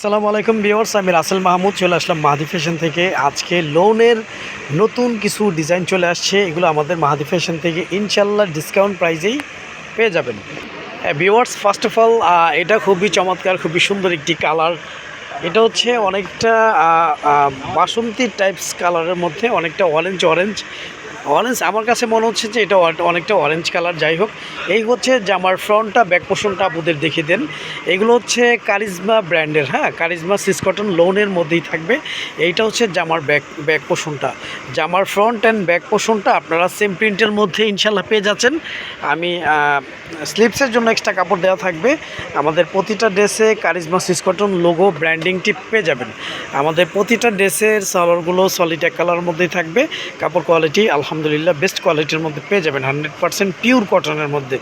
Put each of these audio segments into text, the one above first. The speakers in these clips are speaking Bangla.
আসসালামু আলাইকুম ভিউয়ার্স, আমি রাসেল মাহমুদ, চলে আসলাম মাহাদি ফ্যাশন থেকে। আজকে লোনের নতুন কিছু ডিজাইন চলে আসছে, এগুলো আমাদের মাহাদি ফ্যাশন থেকে ইনশাল্লাহ ডিসকাউন্ট প্রাইজেই পেয়ে যাবেন। ভিউয়ার্স ফার্স্ট অফ অল এটা খুবই চমৎকার, খুবই সুন্দর একটি কালার এটা হচ্ছে অনেকটা বাসন্তী টাইপস কালারের মধ্যে অনেকটা অরেঞ্জ অরেঞ্জ অরেঞ্জ আমার কাছে মনে হচ্ছে যে এটা অনেকটা অরেঞ্জ কালার যাই হোক। এই হচ্ছে জামার ফ্রন্টটা ব্যাক পোষণটা আপনাদের দেখিয়ে দেন। এগুলো হচ্ছে কারিজমা ব্র্যান্ডের হ্যাঁ? কারিজমা সিসকটন লোনের মধ্যেই থাকবে। এইটা হচ্ছে জামার ব্যাক ব্যাক পোষণটা জামার ফ্রন্ট অ্যান্ড ব্যাক পোষণটা আপনারা সেম প্রিন্টের মধ্যে ইনশাল্লাহ পেয়ে যাচ্ছেন। আমি স্লিপসের জন্য এক্সট্রা কাপড় দেওয়া থাকবে। আমাদের প্রতিটা ড্রেসে কারিজমা সিসকটন লোগো ব্র্যান্ডিংটি পেয়ে যাবেন। আমাদের প্রতিটা ড্রেসের সালোয়ারগুলো সলিড এক কালারের মধ্যেই থাকবে। কাপড় কোয়ালিটি আলহামদুলিল্লাহ। বেস্ট কোয়ালিটির মধ্যে পেয়ে যাবেন হান্ড্রেড পার্সেন্ট পিওর কটনের মধ্যে।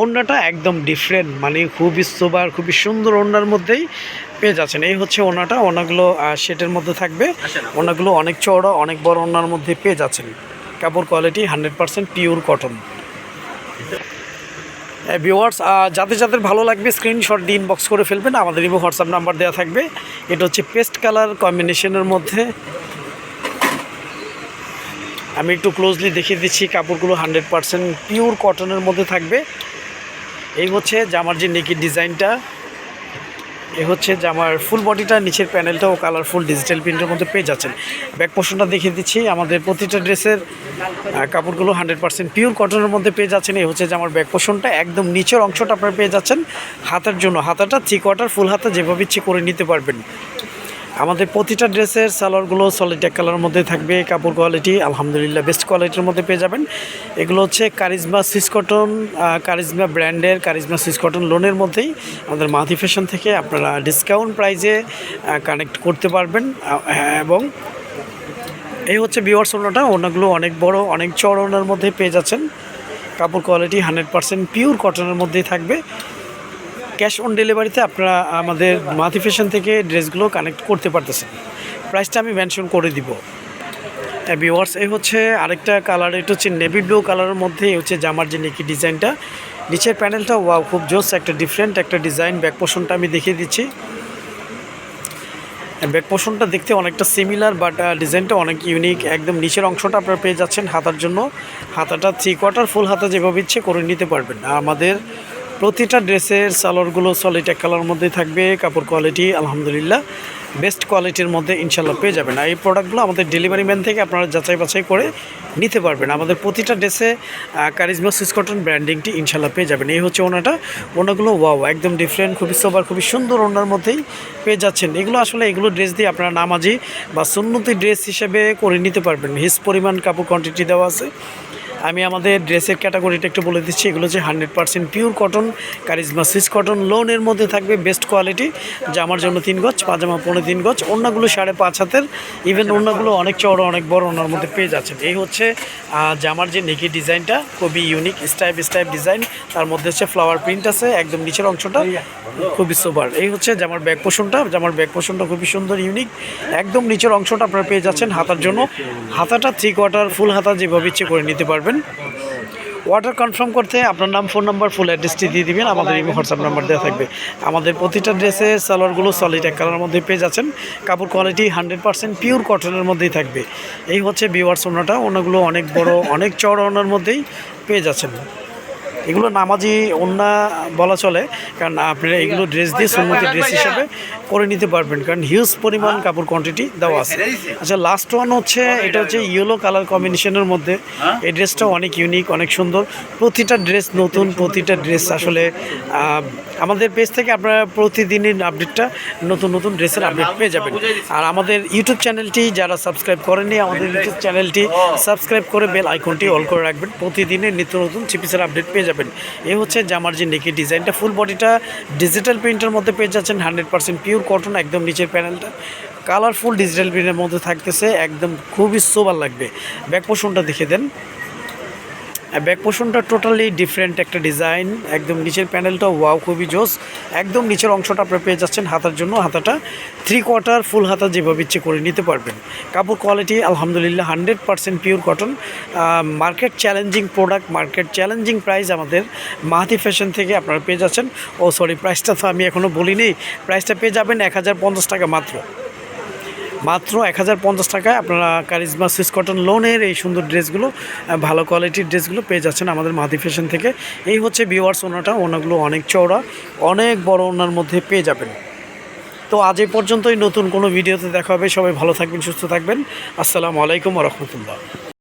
ওড়নাটা একদম ডিফারেন্ট মানে খুবই সোবার খুবই সুন্দর ওড়নার মধ্যেই পেয়ে যাচ্ছেন। এই হচ্ছে ওড়নাটা ওড়নাগুলো শেটের মধ্যে থাকবে। ওড়নাগুলো অনেক চওড়া অনেক বড় ওড়নার মধ্যে পেয়ে যাচ্ছেন। কাপড় quality hundred percent pure cotton viewers যাদের যাদের ভালো লাগবে স্ক্রিনশট দিয়ে ইনবক্স করে ফেলবেন। আমাদের ইমো হোয়াটসঅ্যাপ নাম্বার দেওয়া থাকবে। এটা হচ্ছে পেস্ট কালার কম্বিনেশনের মধ্যে। আমি একটু ক্লোজলি দেখিয়ে দিচ্ছি, কাপড়গুলো হান্ড্রেড পারসেন্ট পিওর কটনের মধ্যে থাকবে। এই হচ্ছে জামার যে নেকি ডিজাইনটা এ হচ্ছে জামার ফুল বডিটা নিচের প্যানেলটাও কালারফুল ডিজিটাল প্রিন্টের মধ্যে পেয়ে যাচ্ছেন। ব্যাক পোর্শনটা দেখিয়ে দিচ্ছি, আমাদের প্রতিটা ড্রেসের কাপড়গুলো হান্ড্রেড পার্সেন্ট পিওর কটনের মধ্যে পেয়ে যাচ্ছেন। এই হচ্ছে জামার ব্যাক পোর্শনটা একদম নিচের অংশটা আপনারা পেয়ে যাচ্ছেন। হাতার জন্য, হাতাটা থ্রি কোয়ার্টার ফুল হাতা যেভাবে ইচ্ছে করে নিতে পারবেন। আমাদের প্রতিটা ড্রেসের সালোয়ারগুলো সলিড এক কালারের মধ্যে থাকবে কাপড় কোয়ালিটি আলহামদুলিল্লাহ বেস্ট কোয়ালিটির মধ্যে পেয়ে যাবেন। এগুলো হচ্ছে কারিজমা সিস কটন কারিজমা ব্র্যান্ডের কারিজমা সিস কটন লোনের মধ্যেই আমাদের মাথি ফ্যাশন থেকে আপনারা ডিসকাউন্ট প্রাইজে কানেক্ট করতে পারবেন হ্যাঁ, এবং এই হচ্ছে বিওয়ার্স ওনাটা ওনাগুলো অনেক বড় অনেক চড় ওনার মধ্যে পেয়ে যাচ্ছেন। কাপড় কোয়ালিটি হান্ড্রেড পার্সেন্ট পিওর কটনের মধ্যেই থাকবে। ক্যাশ অন ডেলিভারিতে আপনারা আমাদের মাথি ফ্যাশন থেকে ড্রেসগুলো কানেক্ট করতে পারতেছেন। প্রাইসটা আমি মেনশন করে দিব। ভিওয়ার্স এই হচ্ছে আরেকটা কালার, এটা হচ্ছে নেভি ব্লু কালারের মধ্যে, এই হচ্ছে জামার যে নেকি ডিজাইনটা। নিচের প্যানেলটা ওয়াও খুব জোস, একটা ডিফারেন্ট একটা ডিজাইন ব্যাক পোর্শনটা আমি দেখিয়ে দিচ্ছি। ব্যাক পোর্শনটা দেখতে অনেকটা সিমিলার বাট ডিজাইনটা অনেক ইউনিক একদম নিচের অংশটা আপনারা পেয়ে যাচ্ছেন হাতার জন্য। হাতাটা থ্রি কোয়ার্টার ফুল হাতা যেভাবে ইচ্ছে করে নিতে পারবেন। আমাদের প্রতিটা ড্রেসের সালোয়ারগুলো সলিড এক কালার মধ্যেই থাকবে, কাপড় কোয়ালিটি আলহামদুলিল্লাহ। বেস্ট কোয়ালিটির মধ্যে ইনশাল্লাহ পেয়ে যাবেন। আর এই প্রোডাক্টগুলো আমাদের ডেলিভারি ম্যান থেকে আপনারা যাচাই বাছাই করে নিতে পারবেন। আমাদের প্রতিটা ড্রেসে কারিজমা সুইস কটন ব্র্যান্ডিংটি ইনশাল্লাহ পেয়ে যাবেন। এই হচ্ছে ওনাটা। ওনাগুলো ওয়াও একদম ডিফারেন্ট খুবই সোবার খুবই সুন্দর ওনার মধ্যেই পেয়ে যাচ্ছেন। এগুলো আসলে এগুলো ড্রেস দিয়ে আপনারা নামাজি বা সুন্নতি ড্রেস হিসেবে করে নিতে পারবেন। হিস পরিমাণ, কাপড় কোয়ান্টিটি দেওয়া আছে। আমি আমাদের ড্রেসের ক্যাটাগরিটা একটু বলে দিচ্ছি। এগুলো হচ্ছে hundred percent pure cotton Karizma Swiss cotton লোনের মধ্যে থাকবে বেস্ট কোয়ালিটি জামার জন্য তিন গজ, পাজামা পনেরো তিন গজ, অন্যগুলো সাড়ে পাঁচ হাতের ইভেন অন্যগুলো অনেক চড় অনেক বড়, ওনার মধ্যে পেয়ে যাচ্ছেন এই হচ্ছে জামার যে নেকি ডিজাইনটা, খুবই ইউনিক স্টাইপ স্টাইপ ডিজাইন তার মধ্যে হচ্ছে ফ্লাওয়ার প্রিন্ট আছে, একদম নিচের অংশটা, খুবই সুপার এই হচ্ছে জামার ব্যাক পোষণটা জামার ব্যাক পোষণটা খুবই সুন্দর ইউনিক একদম নিচের অংশটা আপনারা পেয়ে যাচ্ছেন হাতার জন্য। হাতাটা থ্রি কোয়ার্টার ফুল হাতা যেভাবে ইচ্ছে করে নিতে পারবেন। অর্ডার কনফার্ম করতে আপনার নাম ফোন নাম্বার ফুল অ্যাড্রেসটি দিয়ে দিবেন। আমাদের এই হোয়াটসঅ্যাপ নাম্বার দেওয়া থাকবে। আমাদের প্রতিটা ড্রেসে সালোয়ারগুলো সলিড এক কালারের মধ্যে পেয়ে যাচ্ছেন। কাপড় কোয়ালিটি হান্ড্রেড পার্সেন্ট পিওর কটনের মধ্যেই থাকবে। এই হচ্ছে বিওয়ার্স ওনাটা ওনাগুলো অনেক বড়, অনেক চড় ওনার মধ্যেই পেয়ে যাচ্ছেন। এগুলো নামাজি ওন্না বলা চলে কারণ আপনারা এগুলো ড্রেস দিয়ে সুন্নতি ড্রেস হিসাবে করে নিতে পারবেন কারণ হিউজ পরিমাণ কাপড় কোয়ান্টিটি দেওয়া আছে। আচ্ছা লাস্ট ওয়ান হচ্ছে এটা হচ্ছে ইয়েলো কালার কম্বিনেশনের মধ্যে। এই ড্রেসটা অনেক ইউনিক অনেক সুন্দর। প্রতিটা ড্রেস নতুন প্রতিটা ড্রেস আসলে আমাদের পেজ থেকে আপনারা প্রতিদিনের আপডেটটা নতুন নতুন ড্রেসের আপডেট পেয়ে যাবেন। আর আমাদের ইউটিউব চ্যানেলটি যারা সাবস্ক্রাইব করেননি আমাদের ইউটিউব চ্যানেলটি সাবস্ক্রাইব করে। বেল আইকনটি অল করে রাখবেন। প্রতিদিনের নিত্য নতুন চিপিসের আপডেট পেয়ে যাবেন। এই হচ্ছে জামার যে নেকি ডিজাইনটা ফুল বডিটা ডিজিটাল প্রিন্টের মধ্যে পেয়ে যাচ্ছেন হান্ড্রেড পার্সেন্ট পিওর কটন একদম নিচের প্যানেলটা কালারফুল ডিজিটাল প্রিন্টের মধ্যে থাকতেছে, একদম খুবই সোবার লাগবে। ব্যাক পোষণটা দেখে দেন। ব্যাক পোর্শনটা টোটালি ডিফারেন্ট একটা ডিজাইন একদম নিচের প্যানেলটা ওয়াও খুবই জোস। একদম নিচের অংশটা আপনারা পেয়ে যাচ্ছেন হাতার জন্য। হাতাটা থ্রি কোয়ার্টার ফুল হাতা যেভাবে ইচ্ছে করে নিতে পারবেন। কাপড় কোয়ালিটি আলহামদুলিল্লাহ hundred percent pure cotton market challenging product market challenging price আমাদের মাহাতি ফ্যাশন থেকে আপনারা পেয়ে যাচ্ছেন। ও সরি প্রাইসটা তো আমি এখনও বলিনি। প্রাইসটা পেয়ে যাবেন এক হাজার পঞ্চাশ টাকা মাত্র। মাত্র এক হাজার পঞ্চাশ টাকায় আপনারা কারিজমা সিস কটন লোনের এই সুন্দর ড্রেসগুলো ভালো কোয়ালিটির ড্রেসগুলো পেয়ে যাচ্ছেন আমাদের মাদি ফ্যাশন থেকে। এই হচ্ছে বিওয়ার্স ওনাটা, ওনাগুলো অনেক চওড়া, অনেক বড় ওনার মধ্যে পেয়ে যাবেন। তো আজ এই পর্যন্তই, নতুন কোনো ভিডিওতে দেখা হবে। সবাই ভালো থাকবেন, সুস্থ থাকবেন। আসসালামু আলাইকুম রহমতুল্লাহ।